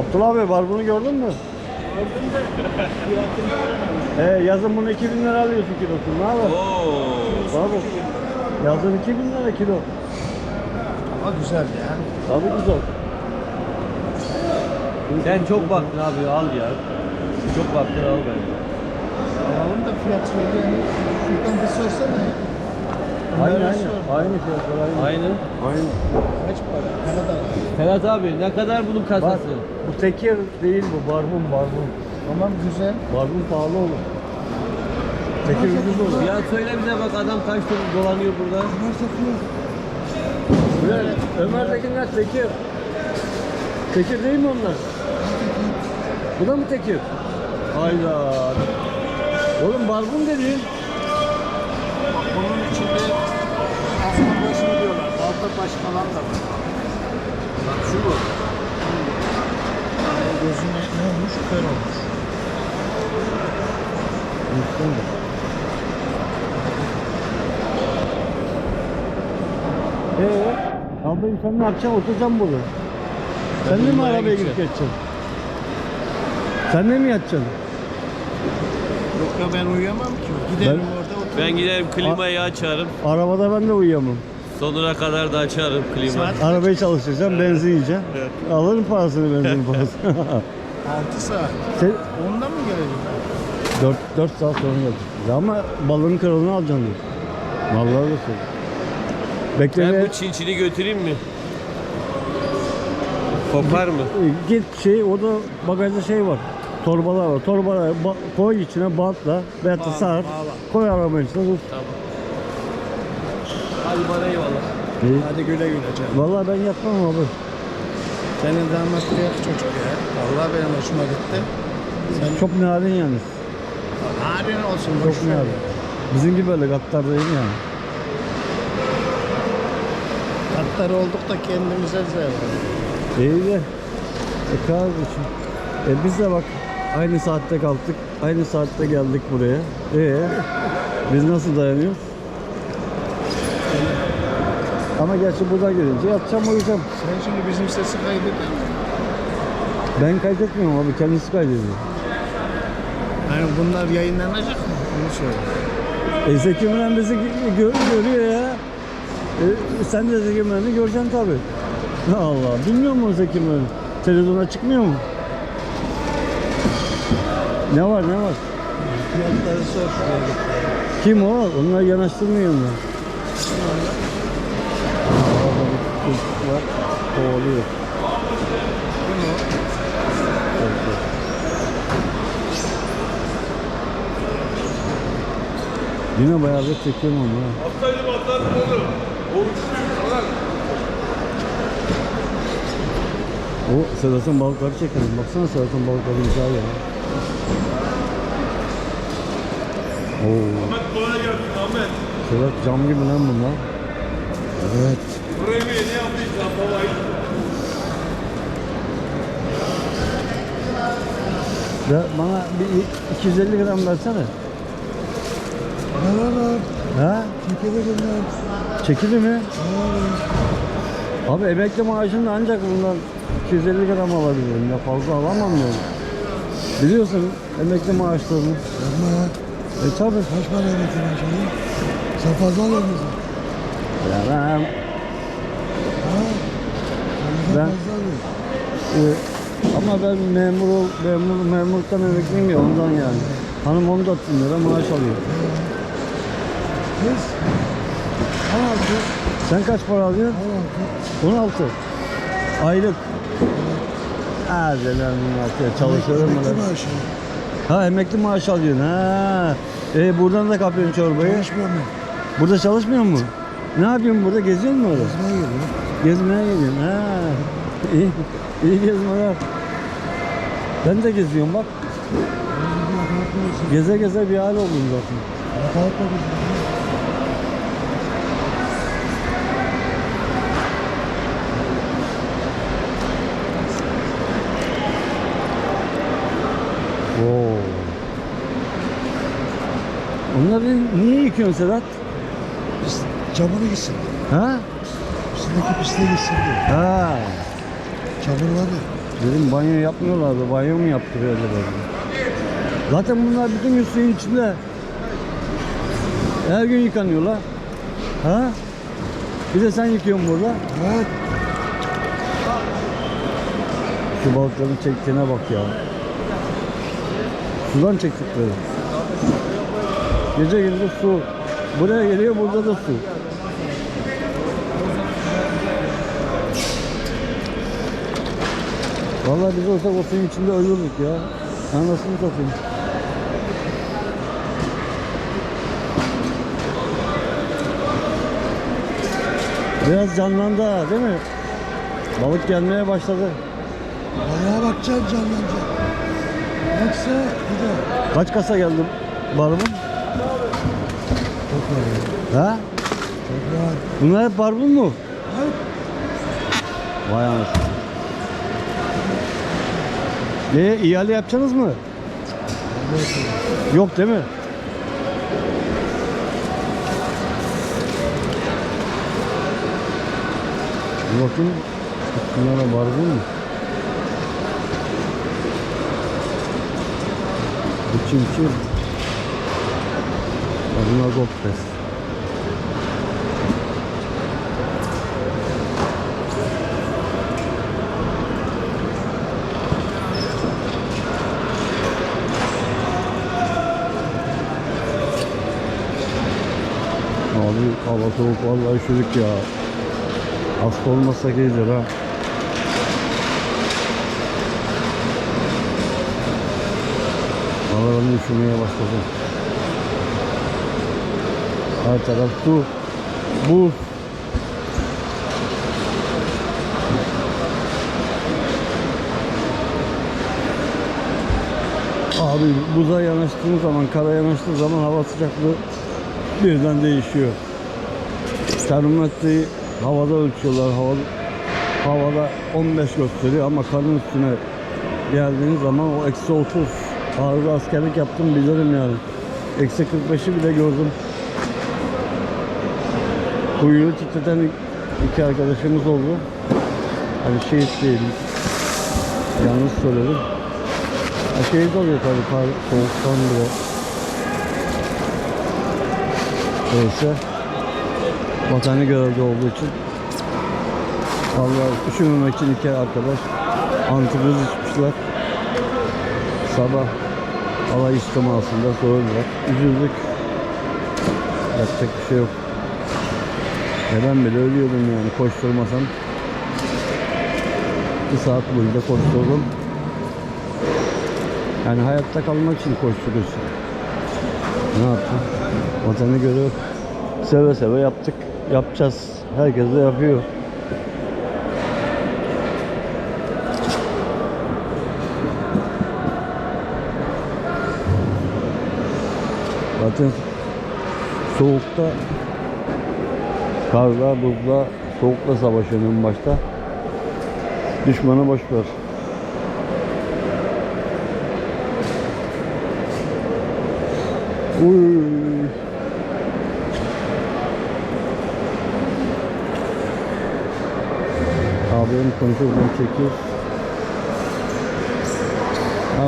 Abdullah abi barbunu gördün mü? Ee, yazın bunu 2000 lira alıyorsun kilosunu. Ne haber? Oo. Barbun. Yazın 2000 lira kilo. Ama güzel ya. Tabii güzel. Sen çok baktın abi al ya. Çok baktın al bence. Alalım da fiyat söyleyelim. Şuradan bir sorsana ya. Aynı aynı. Aynı fiyatlar aynı. Aynı. Aynı. Kaç para? Ne kadar? Ferhat abi ne kadar bunun Bak kasası? bu tekir değil bu barbun barbun. Tamam güzel. Barbun pahalı olur. Tekir ucuz olur. Ya söyle bize bak adam kaç tur dolanıyor burada. Ömer, Ömer Tekinler tekir. Tekir değil mi onlar? Bu da mı tekir? Hayda. Oğlum barbun dediğin. Bunun içinde diyorlar. Balta baş falan da var. Bak şu mu? Gözüne ne olmuş? Kör olmuş. Ee, abim sen ne yapacaksın? Oturacaksın burada. Sen de mi arabaya gidip geçeceksin? Sen de mi yatacaksın? Yok ya ben uyuyamam ki. Giderim Ben- orada otururum. Ben giderim klimayı açarım. Arabada ben de uyuyamam. Sonuna kadar da açarım klima. Arabayı çalıştıracağım, benzin yiyeceğim. Alırım parasını, benzin parasını. 6 saat. Sen Ondan mı gelecek? 4, 4 saat sonra gelecek. Ama balığın kralını alacaksın diyor. Vallahi da söylüyor. Bekle Ben bu çinçini götüreyim mi? Kopar mı? git şey, o da bagajda şey var. Torbalar var. Torbalar ba- koy içine bantla da Bağla, sar. Koy arabanın içine dur. Tamam. Hadi bana eyvallah. İyi. Hadi güle güle canım. Vallahi ben yatmam abi. Senin damat kıyak çocuk ya. Vallahi benim hoşuma gitti. Sen Çok narin yalnız. narin olsun. Çok boş ver. narin. Bizimki böyle gattar değil yani. Katlar olduk da kendimize zevk. İyi de. E kardeşim. E biz de bak aynı saatte kalktık. Aynı saatte geldik buraya. E biz nasıl dayanıyoruz? Ama gerçi burada gelince yatacağım uyuyacağım. Sen şimdi bizim sesi kaydediyor musun? Ben kaydetmiyorum abi kendisi kaydediyor. Yani bunlar yayınlanacak mı? Onu söyle. E Zeki Müren bizi gö- gö- görüyor ya. E, sen de Zeki Müren'i göreceksin tabi. Allah bilmiyor musun Zeki Müren? Televizyona çıkmıyor mu? Ne var ne var? Fiyatları sor. Kim o? Onlar yanaştırmıyor mu? Var, kovalıyor. Yine bayağı bir çekiyorum ama. ha. O Sedat'ın balıkları çekelim. Baksana Sedat'ın balıkları güzel ya. Oo. Ahmet kolay gelsin Ahmet. Sedat cam gibi lan bunlar. Evet. Burayı yeni babayı. Ya bana bir 250 gram versene. Ne var Ha? Çekelim lan. Çekili mi? Abi emekli maaşında ancak bundan 250 gram alabilirim ya fazla alamam yani. Biliyorsun emekli maaşlarını. Yapma ya. E tabi. Kaç para emekli maaşı? Sen fazla alıyor musun? Ya ben, Ha? Ben- e, ama ben memur, ol, memur, memurluktan emekliyim ya ondan yani. Hanım 14 bin lira maaş alıyor. 16. Sen kaç para alıyorsun? 16. 16. Aylık. Hadi lan 16'ya çalışıyorum Emekli lan. maaşı. Ha emekli maaş alıyorsun ha. E buradan da kapıyorsun çorbayı. Çalışmıyor mu? Burada çalışmıyor mu? Ne yapıyorsun burada? Geziyor musun orada? Kızmaya geliyor. Gezmeye geliyorsun. Ha. İyi. İyi gezmeler. Ben de geziyorum bak. Geze geze bir hal oldum zaten. Oo. Onları niye yıkıyorsun Sedat? Çamuru gitsin. Ha? Üstündeki pisliği gitsin diye. Ha. Çamur var ya. Dedim banyo yapmıyorlardı. Banyo mu yaptırıyorlar dedim. Zaten bunlar bütün gün suyun içinde. Her gün yıkanıyorlar. Ha? Bir de sen yıkıyorsun burada. Evet. Şu balıkların çektiğine bak ya. Sudan çektikleri. Gece gündüz su. Buraya geliyor burada da su. Vallahi biz olsak o suyun içinde ölürdük ya. Anasını satayım. Biraz canlandı ha değil mi? Balık gelmeye başladı. Bayağı bakacağım canlanacak. Yoksa de Kaç kasa geldi barbun? çok var. Ha? Çok var. Bunlar hep barbun mu? Evet. Vay anasını. Ne ihale yapacaksınız mı? Yok değil mi? Bakayım. Bunlara barbun mu? Bu çimçi. Ha, Bunlar gopes. Abi hava soğuk vallahi üşüdük ya. Hasta olmasak iyidir ha. Havalarını üşümeye başladı. Her taraf su, buz. Abi buza yanaştığın zaman, kara yanaştığı zaman hava sıcaklığı birden değişiyor. Termometreyi havada ölçüyorlar. Havada, havada 15 gösteriyor ama karın üstüne geldiğiniz zaman o eksi 30. Ağırda askerlik yaptım bilirim yani. Eksi 45'i bile gördüm. Kuyruğu titreten iki arkadaşımız oldu. Hani şehit değilim. Yalnız söyledim. Ha, şehit oluyor tabii soğuktan bile. Neyse. Vatani görevli olduğu için. Vallahi üşümemek için iki arkadaş antibiyotik içmişler. Sabah alay istimasında söylediler. Üzüldük. Yapacak bir şey yok. Neden bile ölüyordum yani koşturmasam. Bir saat boyunca koşturdum. Yani hayatta kalmak için koşturuyorsun. Ne yaptın? Vatanı göre seve seve yaptık. Yapacağız. Herkes de yapıyor. Zaten soğukta karla, buzla, soğukla savaşıyorum başta. Düşmanı boş ver. Uy. Konuşurken çekiyor.